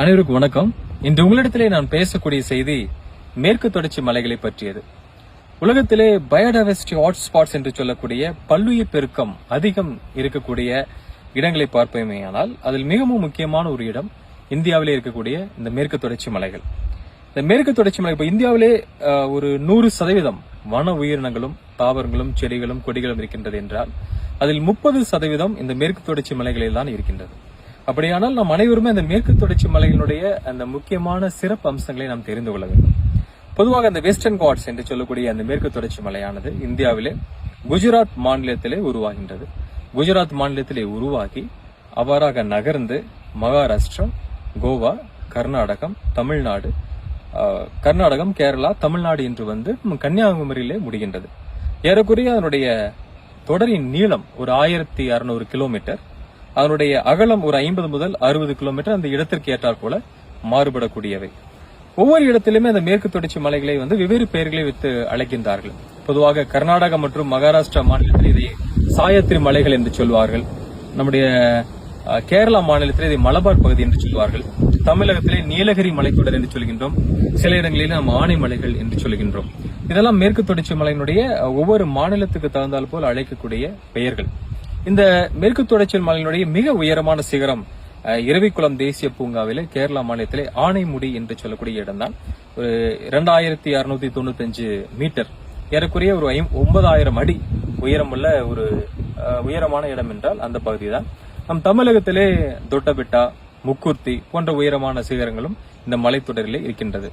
அனைவருக்கும் வணக்கம். இன்று உங்களிடத்திலே நான் பேசக்கூடிய செய்தி மேற்கு தொடர்ச்சி மலைகளை பற்றியது. உலகத்திலே பயோடைவர்சிட்டி ஹாட்ஸ்பாட்ஸ் என்று சொல்லக்கூடிய பல்லுயிர் பெருக்கம் அதிகம் இருக்கக்கூடிய இடங்களை பார்ப்போமேயானால் அதில் மிகவும் முக்கியமான ஒரு இடம் இந்தியாவிலே இருக்கக்கூடிய இந்த மேற்கு தொடர்ச்சி மலைகள். இந்த மேற்கு தொடர்ச்சி மலை இப்போ இந்தியாவிலே ஒரு நூறு சதவீதம் வன உயிரினங்களும் தாவரங்களும் செடிகளும் கொடிகளும் இருக்கின்றது என்றால் அதில் முப்பது சதவீதம் இந்த மேற்கு தொடர்ச்சி மலைகளில் தான் இருக்கின்றது. அப்படியானால் நாம் அனைவருமே அந்த மேற்கு தொடர்ச்சி மலையினுடைய அந்த முக்கியமான சிறப்பு அம்சங்களை நாம் தெரிந்து கொள்ள வேண்டும். பொதுவாக அந்த வெஸ்டர்ன் காட்ஸ் என்று சொல்லக்கூடிய அந்த மேற்கு தொடர்ச்சி மலையானது இந்தியாவிலே குஜராத் மாநிலத்திலே உருவாகின்றது. குஜராத் மாநிலத்திலே உருவாகி அவ்வாறாக நகர்ந்து மகாராஷ்டிரம் கோவா கர்நாடகம் தமிழ்நாடு கர்நாடகம் கேரளா தமிழ்நாடு என்று வந்து கன்னியாகுமரியிலே முடிகின்றது. ஏறக்குறைய அதனுடைய தொடரின் நீளம் ஒரு ஆயிரத்தி அறுநூறு கிலோமீட்டர். அதனுடைய அகலம் ஒரு ஐம்பது முதல் அறுபது கிலோமீட்டர் அந்த இடத்திற்கு ஏற்றாற் போல மாறுபடக்கூடியவை. ஒவ்வொரு இடத்திலுமே அந்த மேற்கு தொடர்ச்சி மலைகளை வந்து வெவ்வேறு பெயர்களை வைத்து அழைக்கின்றார்கள். பொதுவாக கர்நாடகா மற்றும் மகாராஷ்டிரா மாநிலத்தில் இதை சாயத்ரி மலைகள் என்று சொல்வார்கள். நம்முடைய கேரளா மாநிலத்தில் இதை மலபார் பகுதி என்று சொல்வார்கள். தமிழகத்திலே நீலகிரி மலைத்தொடர் என்று சொல்கின்றோம். சில இடங்களில் நாம் ஆனைமலைகள் என்று சொல்கின்றோம். இதெல்லாம் மேற்கு தொடர்ச்சி மலையினுடைய ஒவ்வொரு மாநிலத்துக்கு தகுந்தால் போல் அழைக்கக்கூடிய பெயர்கள். இந்த மேற்கு தொடர்ச்சி மலையினுடைய மிக உயரமான சிகரம் இரவிக்குளம் தேசிய பூங்காவில் கேரளா மாநிலத்திலே ஆனைமுடி என்று சொல்லக்கூடிய இடம்தான். ஒரு இரண்டாயிரத்தி அறுநூத்தி தொண்ணூத்தஞ்சு மீட்டர். ஏறக்குறைய ஒரு ஒன்பதாயிரம் அடி உயரமுள்ள ஒரு உயரமான இடம் என்றால் அந்த பகுதி தான் நம் தமிழகத்திலே தொட்டபெட்டா முக்குர்த்தி போன்ற உயரமான சிகரங்களும் இந்த மலைத்தொடரிலே இருக்கின்றது.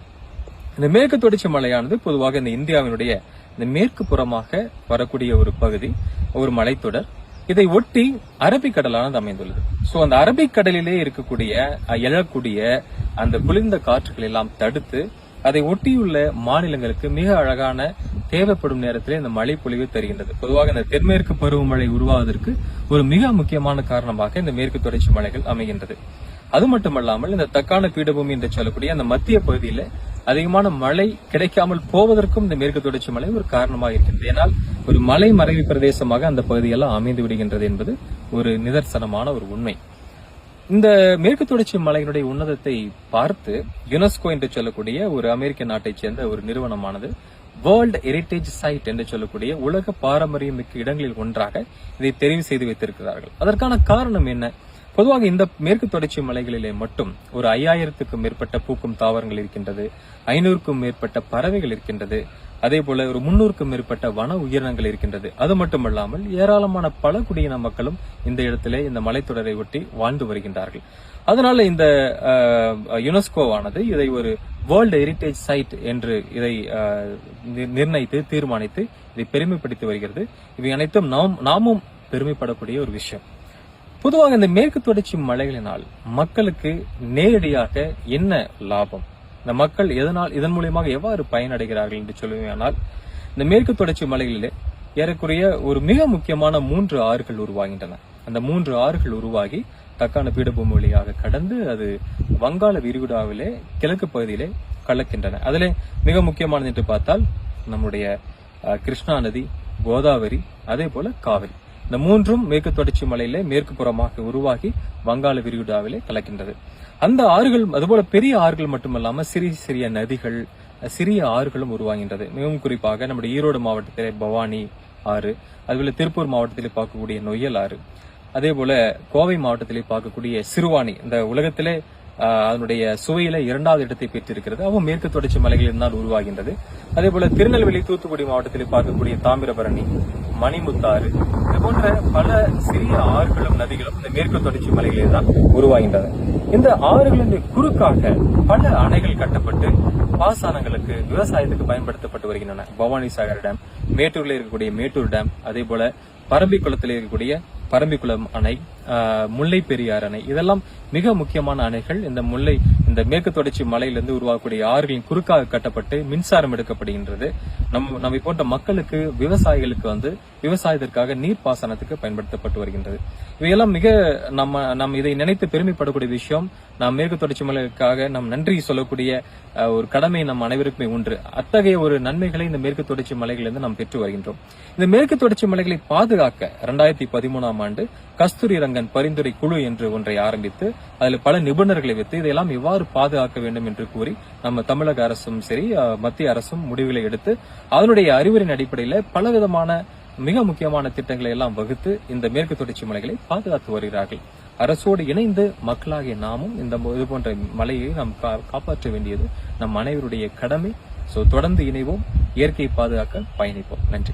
இந்த மேற்கு தொடர்ச்சி மலையானது பொதுவாக இந்த இந்தியாவினுடைய இந்த மேற்கு புறமாக வரக்கூடிய ஒரு பகுதி ஒரு மலைத்தொடர். இதை ஒட்டி அரபிக்கடலானது அமைந்துள்ளது. சோ அந்த அரபிக்கடலிலே இருக்கக்கூடிய எழக்கூடிய அந்த குளிர்ந்த காற்றுகள் எல்லாம் தடுத்து அதை ஒட்டியுள்ள மாநிலங்களுக்கு மிக அழகான தேவைப்படும் நேரத்தில் இந்த மழை பொழிவு தருகின்றது. பொதுவாக இந்த தென்மேற்கு பருவமழை உருவாவதற்கு ஒரு மிக முக்கியமான காரணமாக இந்த மேற்கு தொடர்ச்சி மலைகள் அமைகின்றது. அது மட்டுமல்லாமல் இந்த தக்கான பீடபூமி என்று சொல்லக்கூடிய அந்த மத்திய பகுதியில அதிகமான மழை கிடைக்காமல் போவதற்கும் இந்த மேற்கு தொடர்ச்சி மலை ஒரு காரணமாக இருக்கின்றது. ஏனால் ஒரு மலை மறைவு பிரதேசமாக அந்த பகுதியெல்லாம் அமைந்து விடுகின்றது என்பது ஒரு நிதர்சனமான ஒரு உண்மை. இந்த மேற்கு தொடர்ச்சி மலையினுடைய உன்னதத்தை பார்த்து யுனெஸ்கோ என்று சொல்லக்கூடிய ஒரு அமெரிக்க நாட்டைச் சேர்ந்த ஒரு நிறுவனமானது வேர்ல்ட் ஹெரிட்டேஜ் சைட் என்று சொல்லக்கூடிய உலக பாரம்பரியம் மிக்க இடங்களில் ஒன்றாக இதை தெரிவு செய்து வைத்திருக்கிறார்கள். அதற்கான காரணம் என்ன? பொதுவாக இந்த மேற்கு தொடர்ச்சி மலைகளிலே மட்டும் ஒரு ஐயாயிரத்துக்கும் மேற்பட்ட பூக்கும் தாவரங்கள் இருக்கின்றது ஐநூறுக்கும் மேற்பட்ட பறவைகள் இருக்கின்றது அதே போல ஒரு முன்னூறுக்கும் மேற்பட்ட வன உயிரினங்கள் இருக்கின்றது. அது மட்டுமல்லாமல் ஏராளமான பல குடியின மக்களும் இந்த இடத்திலே இந்த மலைத்தொடரை ஒட்டி வாழ்ந்து வருகின்றார்கள். அதனால இந்த யுனெஸ்கோவானது இதை ஒரு வேர்ல்டு ஹெரிட்டேஜ் சைட் என்று இதை நிர்ணயித்து தீர்மானித்து இதை பெருமைப்படுத்தி வருகிறது. இவை அனைத்தும் நாம் நாமும் பெருமைப்படக்கூடிய ஒரு விஷயம். பொதுவாக இந்த மேற்கு தொடர்ச்சி மலைகளினால் மக்களுக்கு நேரடியாக என்ன லாபம்? இந்த மக்கள் எதனால் இதன் மூலியமாக எவ்வாறு பயனடைகிறார்கள் என்று சொல்லுவேனால் இந்த மேற்கு தொடர்ச்சி மலைகளிலே ஏறக்குறைய ஒரு மிக முக்கியமான மூன்று ஆறுகள் உருவாகின்றன. அந்த மூன்று ஆறுகள் உருவாகி தக்கான பீடபூமி வழியாக கடந்து அது வங்காள விரிகுடாவிலே கிழக்கு பகுதியிலே கலக்கின்றன. அதிலே மிக முக்கியமானது என்று பார்த்தால் நம்முடைய கிருஷ்ணா நதி கோதாவரி அதே போல காவிரி. இந்த மூன்றும் மேற்கு தொடர்ச்சி மலையில மேற்கு புறமாக உருவாகி வங்காள விரிகுடாவிலே கலக்கின்றது. அந்த ஆறுகள் அதுபோல பெரிய ஆறுகள் மட்டுமல்லாம சிறிய சிறிய நதிகள் சிறிய ஆறுகளும் உருவாகின்றது. மிகவும் குறிப்பாக நம்முடைய ஈரோடு மாவட்டத்திலே பவானி ஆறு அதுபோல திருப்பூர் மாவட்டத்திலே பார்க்கக்கூடிய நொய்யல் ஆறு அதே போல கோவை மாவட்டத்திலே பார்க்கக்கூடிய சிறுவாணி. இந்த உலகத்திலே அதனுடைய சுவையில இரண்டாவது இடத்தை பெற்றிருக்கிறது. அதுவும் மேற்கு தொடர்ச்சி மலைகளில் இருந்தால் உருவாகின்றது. அதே போல திருநெல்வேலி தூத்துக்குடி மாவட்டத்தில் பார்க்கக்கூடிய தாமிரபரணி மணிமுத்தாறு. இது போன்ற பல சிறிய ஆறுகளும் நதிகளும் இந்த மேற்கு தொடர்ச்சி மலையிலே தான் உருவாகின்றன. இந்த ஆறுகளின் குறுக்காக பல அணைகள் கட்டப்பட்டு பாசனங்களுக்கு விவசாயத்துக்கு பயன்படுத்தப்பட்டு வருகின்றன. பவானி சாகர் டேம் மேட்டூர்ல இருக்கக்கூடிய மேட்டூர் டேம் அதே போல பரம்பிக்குளத்தில் இருக்கக்கூடிய பரம்பிக்குளம் அணை முல்லை பெரியார் அணை. இதெல்லாம் மிக முக்கியமான அணைகள். இந்த முல்லை இந்த மேற்கு தொடர்ச்சி மலையிலிருந்து உருவாகக்கூடிய ஆறுகளின் குறுக்காக கட்டப்பட்டு மின்சாரம் எடுக்கப்படுகின்றது. நம்ம நம்மை போன்ற மக்களுக்கு விவசாயிகளுக்கு வந்து விவசாயத்திற்காக நீர் பாசனத்துக்கு பயன்படுத்தப்பட்டு வருகின்றது. இவையெல்லாம் மிக நம்ம நம்ம இதை நினைத்து பெருமைப்படக்கூடிய விஷயம் நாம் மேற்கு தொடர்ச்சி மலைக்காக நாம் நன்றி சொல்லக்கூடிய ஒரு கடமை நம் அனைவருக்குமே உண்டு. அத்தகைய ஒரு நன்மைகளை இந்த மேற்கு தொடர்ச்சி மலைகளிலிருந்து நாம் பெற்று வருகின்றோம். இந்த மேற்கு தொடர்ச்சி மலைகளை பாதுகாக்க இரண்டாயிரத்தி பதிமூணாம் ஆண்டு கஸ்தூரி ரங்கன் பரிந்துரை குழு என்று ஒன்றை ஆரம்பித்து அதில் பல நிபுணர்களை வைத்து இதையெல்லாம் எவ்வாறு பாதுகாக்க வேண்டும் என்று கூறி நம்ம தமிழக அரசும் சரி மத்திய அரசும் முடிவுகளை எடுத்து அதனுடைய அறிவுரையின் அடிப்படையில் பலவிதமான மிக முக்கியமான திட்டங்களை எல்லாம் வகுத்து இந்த மேற்கு தொடர்ச்சி மலைகளை பாதுகாத்து வருகிறார்கள். அரசோடு இணைந்து மக்களாகிய நாமும் இந்த இது போன்ற மலையை நாம் கா- காப்பாற்ற வேண்டியது நம் அனைவருடைய கடமை. ஸோ தொடர்ந்து இணைவோம். இயற்கையை பாதுகாக்க பயணிப்போம். நன்றி.